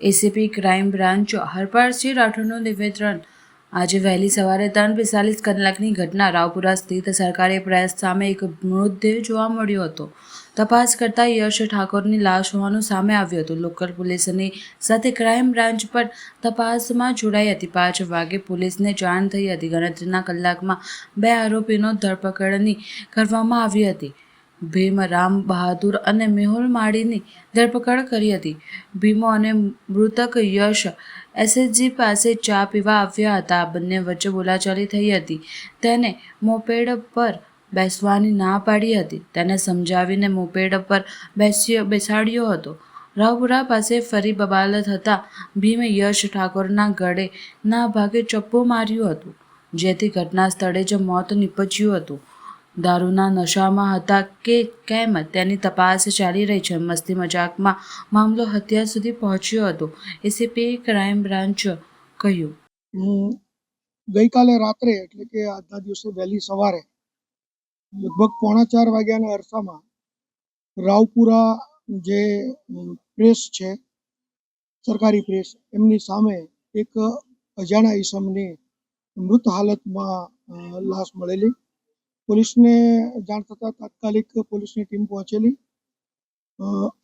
ACP crime branch Harpalsinh રાઠોડનું નિવેદન. આજે વહેલી સવારે ત્રણ પિસ્તાલીસ કલાકની ઘટના રાવપુરા સ્થિત સરકારી પ્રયાસ સામે એક મૃતદેહ જોવા મળ્યો હતો. તપાસ કરતા યશ ઠાકોરની લાશ હોવાનું સામે આવ્યું હતું. લોકલ પોલીસની સાથે ક્રાઇમ બ્રાન્ચ પર તપાસમાં જોડાઈ હતી. પાંચ વાગે પોલીસને જાણ થઈ હતી. ગણતરીના કલાકમાં બે આરોપીનો ધરપકડની કરવામાં આવી હતી. ભીમ, રામ, બહાદુર અને મેહુલ માળીની ધરપકડ કરી હતી. ભીમો અને મૃતક યશ એસએચજી પાસે ચા પીવા આવ્યા હતા. બંને વચ્ચે બોલાચાલી થઈ હતી. તેને મોપેડ પર બેસવાની ના પાડી હતી. તેને સમજાવીને મોપેડ પર બેસ્યો, બેસાડ્યો હતો. રાવપુરા પાસે ફરી બબાલ થતાં ભીમે યશ ઠાકોરના ગળે ના ભાગે ચપ્પો માર્યું હતું, જેથી ઘટના સ્થળે જ મોત નીપજ્યું હતું. દારૂના નશામાં હતા કે કેમ? તેની તપાસ ચાલી રહી છે. મસ્તી મજાકમાં મામલો હત્યા સુધી પહોંચ્યો હતો. એસીપી ક્રાઇમ બ્રાન્ચ કહ્યું. હું ગઈકાલે રાત્રે, એટલે કે આજના દિવસે વહેલી સવારે, લગભગ પોણા ચાર વાગ્યાના અરસામાં રાવપુરા જે પ્રેસ છે, સરકારી પ્રેસ, એમની સામે એક અજાણા ઈસમની મૃત હાલતમાં લાશ મળેલી. પોલીસને જાણ થતાં તાત્કાલિક પોલીસની ટીમ પહોંચેલી.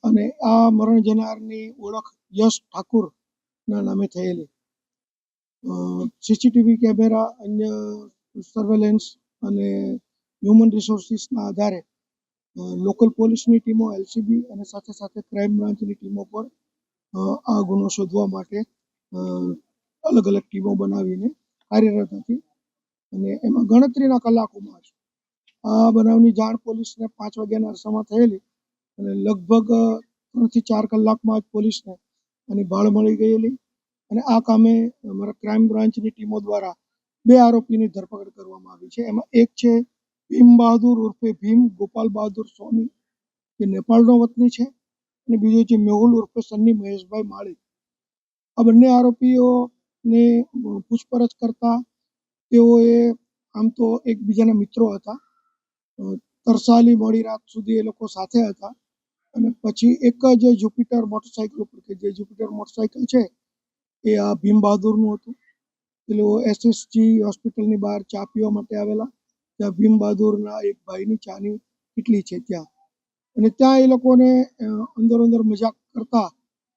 અને આ મરણ જનારની ઓળખ યશ ઠાકુરના નામે થયેલી. સીસીટીવી કેમેરા, અન્ય સર્વેલન્સ અને હ્યુમન રિસોર્સિસના આધારે લોકલ પોલીસની ટીમો, એલસીબી અને સાથે સાથે ક્રાઇમ બ્રાન્ચની ટીમો પર આ ગુનો શોધવા માટે અલગ અલગ ટીમો બનાવીને કાર્યરત હતી. અને એમાં ગણતરીના કલાકોમાં જ આ બનાવની જાણ પોલીસને પાંચ વાગ્યાના અરસામાં થયેલી અને લગભગ ત્રણથી ચાર કલાકમાં જ પોલીસને આની ભાળ મળી ગયેલી અને આ કામે અમારા ક્રાઇમ બ્રાન્ચની ટીમો દ્વારા બે આરોપીની ધરપકડ કરવામાં આવી છે. એમાં એક છે ભીમ બહાદુર ઉર્ફે ભીમ ગોપાલ બહાદુર સોની જે નેપાળનો વતની છે અને બીજો છે મેહુલ ઉર્ફે સન્ની મહેશભાઈ માળી. આ બંને આરોપીઓને પૂછપરછ કરતા તેઓએ આમ તો એકબીજાના મિત્રો હતા. તરસાલી મોડી રાત સુધી એ લોકો સાથે હતા. અને પછી એક જ જુપિટર મોટરસાઇકલ ઉપર કે જે જુપિટર મોટરસાઇકલ છે, એ આ ભીમ બહાદુરનું હતું. પેલો એસએસજી હોસ્પિટલની બહાર ચા પીવા માટે આવેલા. ત્યાં ભીમ બહાદુરના એક ભાઈની ચાની કેટલી છે ત્યાં. અને ત્યાં એ લોકોને અંદર અંદર મજાક કરતા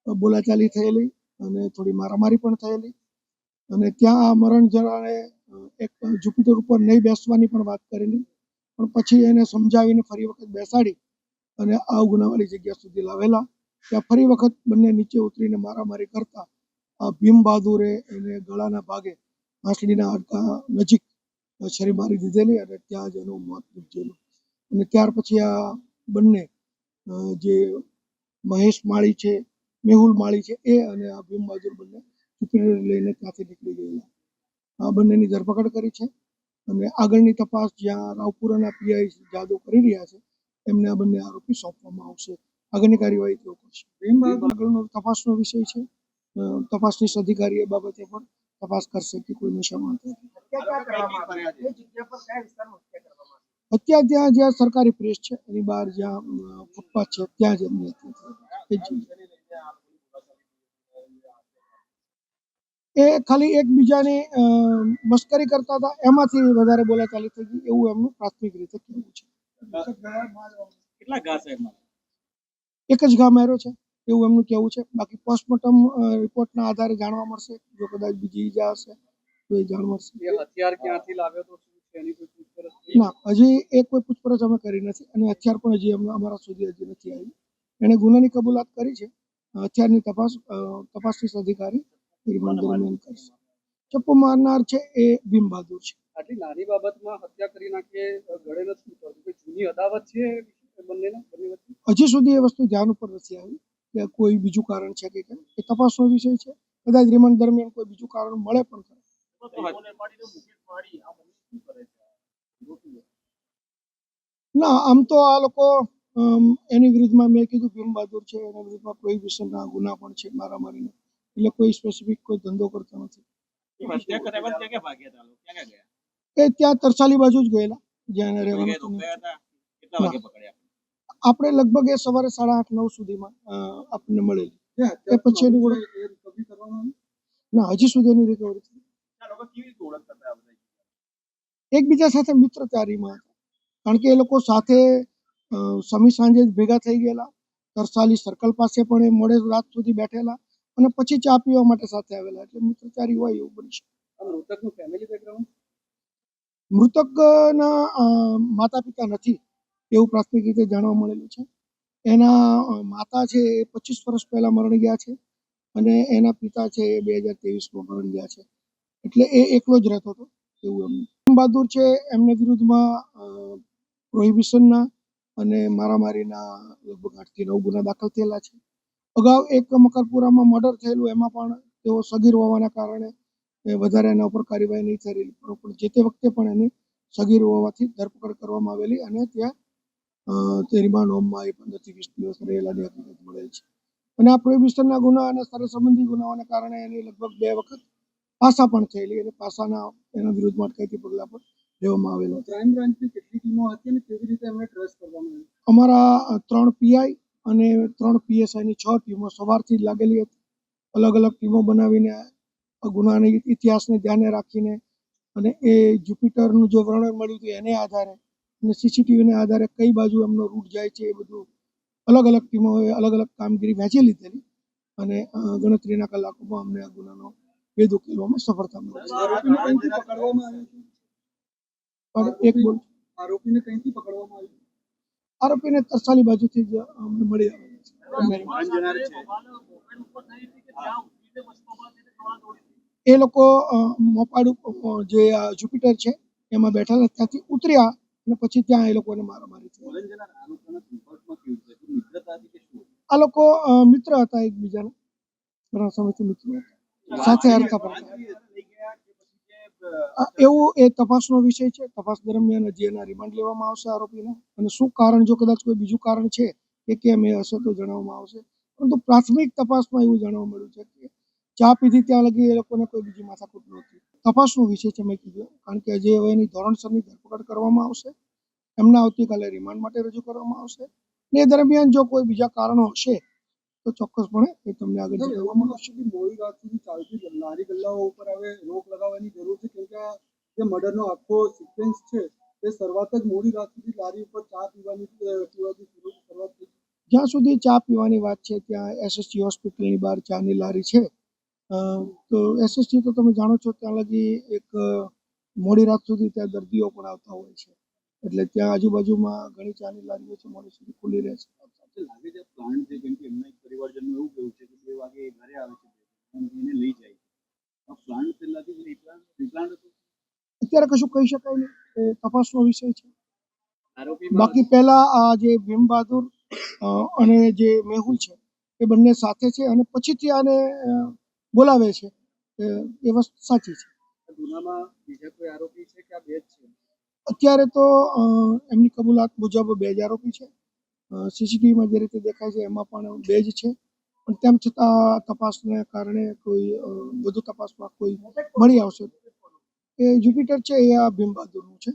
બોલાચાલી થયેલી અને થોડી મારામારી પણ થયેલી. અને ત્યાં આ મરણ જરાને એક જુપિટર ઉપર નહીં બેસવાની પણ વાત કરેલી. પણ પછી એને સમજાવીને ફરી વખત બેસાડી અને આ ગુનાવાળી જગ્યા સુધી લાવેલા. ત્યાં ફરી વખત બંને નીચે ઉતરીને મારામારી કરતા. આ ભીમ બહાદુરે એને ગળાના ભાગે માછલીના હાડકા નજીક છરી મારી દીધેલી અને ત્યાં જ એનું મોત નીપજેલું. અને ત્યાર પછી આ બંને જે મહેશ માળી છે, મેહુલ માળી છે, એ અને આ ભીમ બહાદુર બંને જુપિટર લઈને ત્યાંથી નીકળી ગયેલા. આ બંનેની ધરપકડ કરી છે. અને આગળની તપાસ જ્યાં રાવપુરાના પીઆઈ જાદવ કરી રહ્યા છે એમને આ બંને આરોપી સોંપવામાં આવશે. આગળની કાર્યવાહી તેઓ કરશે. આગળનો તપાસનો વિષય છે. તપાસનીશ અધિકારી એ બાબતે પણ તપાસ કરશે કે કોઈ નશામાં અત્યારે હત્યા ત્યાં જ્યાં સરકારી પ્રેસ છે એની બહાર જ્યાં ફૂટપાથ છે ત્યાં જ એમની હત્યા થઈ. એ ખાલી એકબીજાની મશ્કરી મસ્કરી કરતા હતા. એમાંથી વધારે બોલાચાલી થઈ ગઈ. એવું એમનું પ્રાથમિક રીતે કહેવું છે. કેટલા ઘા છે એક જ ગામ આવ્યો છે. એવું એમનું કહેવું છે. બાકી પોસ્ટમોર્ટમ રિપોર્ટના આધારે જાણવા મળશે. જો કદાચ બીજી ઈજા હશે તો એ જાણવા મળશે. હથિયાર ક્યાંથી લાવ્યો તો? શું છે? એની કોઈ પૂછપરછ ના હજી એ કોઈ પૂછપરછ અમે કરી નથી. અને હથિયાર પણ હજી અમારા સુધી હજી નથી આવી. એણે ગુનાની કબૂલાત કરી છે. હથિયારની તપાસ તપાસનીશ અધિકારી રિમાન્ડ દરમિયાન કરશે. ચપ્પુ મારનાર છે એ ભીમ બહાદુર છે. આટલી નાની બાબતમાં હત્યા કરી નાખે ગળે નથી ઉતરતું જૂની અદાવત છે બંનેના બંને હજી સુધી એ વસ્તુ ધ્યાન ઉપર નથી આવી કે કોઈ બીજું કારણ છે કે કેમ. એ તપાસનો વિષય છે. કદાચ રિમાન્ડ દરમિયાન કોઈ બીજું કારણ મળે પણ ખરે. ના આમ તો આ લોકો એની વિરુદ્ધમાં મેં કીધું ભીમ બહાદુર છે એના વિરુદ્ધમાં પ્રોહિબિશનના ગુના પણ છે મારામારીના. એટલે કોઈ સ્પેસિફિક કોઈ ધંધો કરતો નથી. એ ત્યાં તરસાલી બાજુ જ ગયેલા જ્યાં એને રહેવાનું ગયા હતું. રોકાયા હતા? કેટલા વાગે પકડ્યા? આપણે લગભગ એ સવારે સાડા આઠ નવ સુધીમાં આપણને મળેલી. એ પછી એની ઓળખ ના હજી સુધી એની રિકવરી થઈ. એકબીજા સાથે મિત્રતારીમાં હતા. કારણ કે એ લોકો સાથે સમી સાંજે જ ભેગા થઈ ગયેલા. તરસાલી સર્કલ પાસે પણ એ મોડે રાત સુધી બેઠેલા. અને પછી ચા પીવા માટે સાથે આવેલા એટલે મિત્રચારી હોય એવું બની શકે. મૃતકનું ફેમિલી બેકગ્રાઉન્ડ મૃતકના માતા પિતા નથી એવું પ્રાથમિક રીતે જાણવા મળેલું છે. એના માતા છે એ પચીસ વર્ષ પહેલા મરણ ગયા છે અને એના પિતા છે એ બે હજાર ત્રેવીસમાં મરણ ગયા છે. એટલે એ એકલો જ રહેતો હતો એવું એમ. બહાદુર છે એમને વિરુદ્ધમાં પ્રોહિબિશનના અને મારામારીના લગભગ આઠથી નવ ગુના દાખલ થયેલા છે. અગાઉ એક મકરપુરામાં મર્ડર થયેલું એમાં પણ તેઓ સગીર હોવાના કારણે વધારે એના ઉપર કાર્યવાહી નહીં થયેલી પણ જે તે વખતે પણ એની સગીર હોવાથી ધરપકડ કરવામાં આવેલી અને ત્યાં તે રિમાન્ડ હોમમાં એ પંદરથી વીસ દિવસ રહેલાની હકીકત મળેલ છે. અને આ પ્રોહિબિશનના ગુના અને સર સંબંધી ગુનાઓને કારણે એની લગભગ બે વખત પાસા પણ થયેલી અને પાસાના એના વિરુદ્ધમાં અટકાયતી પગલાં પણ લેવામાં આવેલા ક્રાઇમ બ્રાન્ચની કેટલી ટીમો હતી અને કેવી રીતે એમને ટ્રેસ કરવામાં આવી અમારા ત્રણ પીઆઈ અને ત્રણ પીએસઆઈની છ ટીમો સવારથી જ લાગેલી હતી. અલગ અલગ ટીમો બનાવીને ગુનાની ઇતિહાસને ધ્યાને રાખીને અને એ જુપિટરનું જે વર્ણન મળ્યું હતું એને આધારે અને સીસીટીવીને આધારે કઈ બાજુ એમનો રૂટ જાય છે એ બધું અલગ અલગ ટીમોએ અલગ અલગ કામગીરી વહેંચી લીધેલી અને ગણતરીના કલાકોમાં અમને આ ગુનાનો ભેદ ઉકેલવામાં સફળતા મળી. પણ એક બોલ. આરોપીને કંઈથી પકડવામાં આવ્યો? આરોપીને તરસાલી બાજુથી જ અમને મળી આવે છે. એ લોકો મોપાડ જે જુપિટર છે એમાં બેઠેલા ત્યાંથી ઉતર્યા અને પછી ત્યાં એ લોકોને મારામારી થઈ. આ લોકો મિત્ર હતા એકબીજાના. ઘણા સમયથી મિત્ર હતા. સાથે હરતા અ, એવું એ તપાસનો વિષય છે. તપાસ દરમિયાન હજી એના રિમાન્ડ લેવામાં આવશે આરોપીને અને શું કારણ જો કદાચ કોઈ બીજું કારણ છે કે કેમ એ હશે તો જણાવવામાં આવશે. પરંતુ પ્રાથમિક તપાસમાં એવું જાણવા મળ્યું છે કે ચા પીધી ત્યાં લગી એ લોકોને કોઈ બીજી માથાકૂટ નહોતી તપાસનો વિષય છે મેં કીધું કારણ કે હજી હવે એની ધોરણસરની ધરપકડ કરવામાં આવશે. એમના આવતીકાલે રિમાન્ડ માટે રજૂ કરવામાં આવશે. એ દરમિયાન જો કોઈ બીજા કારણો હશે તો ચોક્કસપણે એ તમને આગળ જણાવવામાં આવશે. મોડી રાત સુધી ચાલતી લારી ગલ્લાઓ ઉપર હવે રોક લગાવવાની જરૂર છે જે મર્ડરનો આખો સિક્વન્સ છે, એ શરૂઆત જ મોડી રાત સુધી લારી ઉપર ચા પીવાની પીવાથી શરૂ શરૂઆત થઈ. જ્યાં સુધી ચા પીવાની વાત છે, ત્યાં એસએસજી હોસ્પિટલની બહાર ચાની લારી છે. તો એસએસજી તો તમે જાણો છો, ત્યાં લગી એક મોડી રાત સુધી ત્યાં દર્દીઓ પણ આવતા હોય છે. એટલે ત્યાં આજુબાજુમાં ઘણી ચાની લારીઓ છે, મોડી સુધી ખુલ્લી રહે છે. લાગે છે પ્લાન્ટ છે, કેમ કે એમના એક પરિવારજનનું એવું કહેવું છે કે બે વાગે ઘરે આવે છે એને લઈ જાય પ્લાન્ટ પહેલાથી જ રીપ્લાન્ટ રીપ્લાન્ટ હતો અત્યારે કશું કહી શકાય નહીં. એ તપાસનો વિષય છે. બાકી પહેલા આ જે ભીમ બહાદુર અને જે મેહુલ છે એ બંને સાથે છે અને પછીથી આને બોલાવે છે. એ વસ્તુ સાચી છે. અત્યારે તો એમની કબૂલાત મુજબ બે જ આરોપી છે. સીસીટીવીમાં જે રીતે દેખાય છે એમાં પણ બે જ છે. પણ તેમ છતાં તપાસને કારણે કોઈ વધુ તપાસમાં કોઈ મળી આવશે. એ જુપિટર છે એ આ ભીમ બહાદુરનું છે.